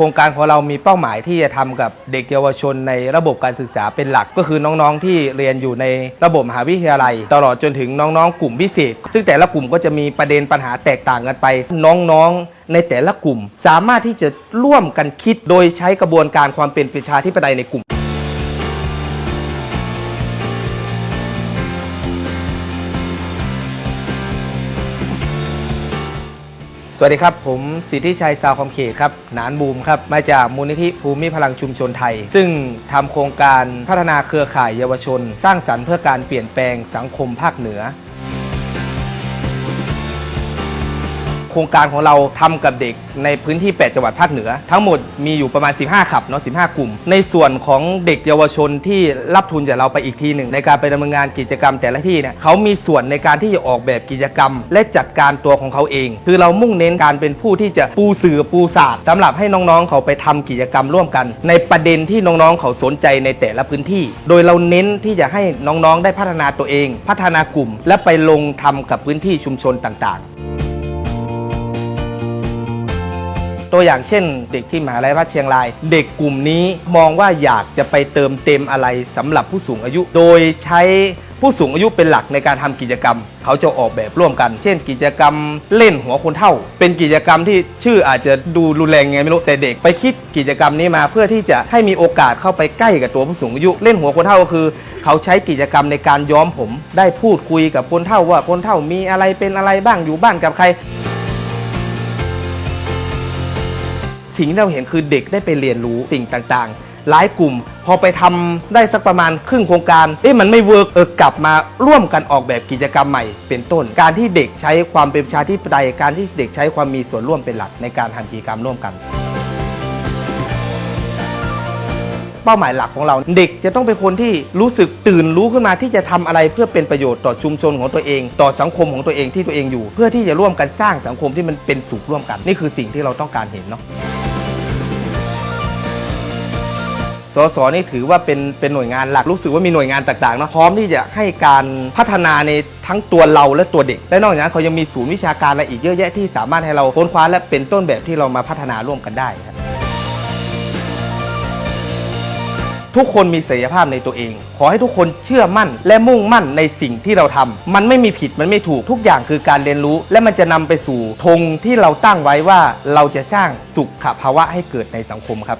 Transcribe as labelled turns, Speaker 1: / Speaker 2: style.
Speaker 1: ครงการของเรามีเป้าหมายที่จะทำกับเด็กเยาวชนในระบบการศึกษาเป็นหลัก ก็คือน้องๆที่เรียนอยู่ในระบบมหาวิทยาลัย ตลอดจนถึงน้องๆ กลุ่มพิเศษ ซึ่งแต่ละกลุ่มก็จะมีประเด็นปัญหาแตกต่างกันไป น้องๆในแต่ละกลุ่ม สามารถที่จะร่วมกันคิดโดยใช้กระบวนการความเป็นประชาธิปไตยในกลุ่ม สวัสดีครับ ผมสิทธิชัยสาวคอมเขตครับนานบูมครับ มาจากมูลนิธิภูมิพลังชุมชนไทย ซึ่งทำโครงการพัฒนาเครือข่ายเยาวชน สร้างสรรค์เพื่อการเปลี่ยนแปลงสังคมภาคเหนือ โครงการของเราทำกับเด็กในพื้นที่ 8 จังหวัดภาคเหนือ ทั้งหมดมีอยู่ประมาณ 15 ขับเนาะ15 กลุ่ม ในส่วนของเด็กเยาวชนที่รับทุนจากเราไปอีกทีหนึ่ง ในการไปดำเนินงานกิจกรรมแต่ละที่เนี่ยเขามีส่วนในการที่จะออกแบบกิจกรรม และจัดการตัวของเขาเอง คือเรามุ่งเน้นการเป็นผู้ที่จะปูสื่อปูศาสตร์สำหรับให้น้องๆ เขาไปทำกิจกรรมร่วมกัน ในประเด็นที่น้องๆ เขาสนใจในแต่ละพื้นที่ โดยเราเน้นที่จะให้น้องๆ ได้พัฒนาตัวเอง พัฒนากลุ่ม และไปลงทำกับพื้นที่ชุมชนต่างๆ ตัวอย่างเช่น เด็กที่มหาลัยวัดเชียงราย เด็กกลุ่มนี้มองว่าอยากจะไปเติมเต็มอะไรสำหรับผู้สูงอายุ โดยใช้ผู้สูงอายุเป็นหลักในการทำกิจกรรม เขาจะออกแบบร่วมกัน เช่น กิจกรรมเล่นหัวคนเท่า เป็นกิจกรรมที่ชื่ออาจจะดูรุนแรงไงไม่รู้แต่เด็กไปคิดกิจกรรมนี้มาเพื่อที่จะให้มีโอกาสเข้าไปใกล้กับตัวผู้สูงอายุ เล่นหัวคนเท่าก็คือ เขาใช้กิจกรรมในการย้อมผม ได้พูดคุยกับคนเท่าว่าคนเท่ามีอะไรเป็นอะไรบ้างอยู่บ้านกับใคร สิ่งที่เราเห็นคือเด็กได้ไปเรียนรู้สิ่งต่างๆ หลายกลุ่ม พอไปทำได้สักประมาณครึ่งโครงการเอ๊ะมันไม่เวิร์กเออกลับมาร่วมกันออกแบบกิจกรรมใหม่เป็นต้น การที่เด็กใช้ความเป็นประชาธิปไตยการที่เด็กใช้ความมีส่วนร่วมเป็นหลักในการทำกิจกรรมร่วมกันเป้าหมายหลักของเรา เด็กจะต้องเป็นคนที่รู้สึกตื่นรู้ขึ้นมาที่จะทำอะไรเพื่อเป็นประโยชน์ต่อชุมชนของตัวเอง ต่อสังคมของตัวเองที่ตัวเองอยู่ เพื่อที่จะร่วมกันสร้างสังคมที่มันเป็นสุขร่วมกัน นี่คือสิ่งที่เราต้องการเห็นเนาะ สสนี่ถือว่าเป็นเป็นหน่วยงานหลักรู้สึกว่ามีหน่วยงานต่างๆเนาะพร้อมที่จะให้การพัฒนาในทั้งตัวเราและตัวเด็ก และนอกจากนั้นเขายังมีศูนย์วิชาการอะไรอีกเยอะแยะที่สามารถให้เราค้นคว้าและเป็นต้นแบบที่เรามาพัฒนาร่วมกันได้ครับทุกคนมีศักยภาพในตัวเอง ขอให้ทุกคนเชื่อมั่น และมุ่งมั่นในสิ่งที่เราทำมันไม่มีผิดมันไม่ถูกทุกอย่างคือการเรียนรู้ และมันจะนำไปสู่ธงที่เราตั้งไว้ว่าเราจะสร้างสุขภาวะให้เกิดในสังคมครับ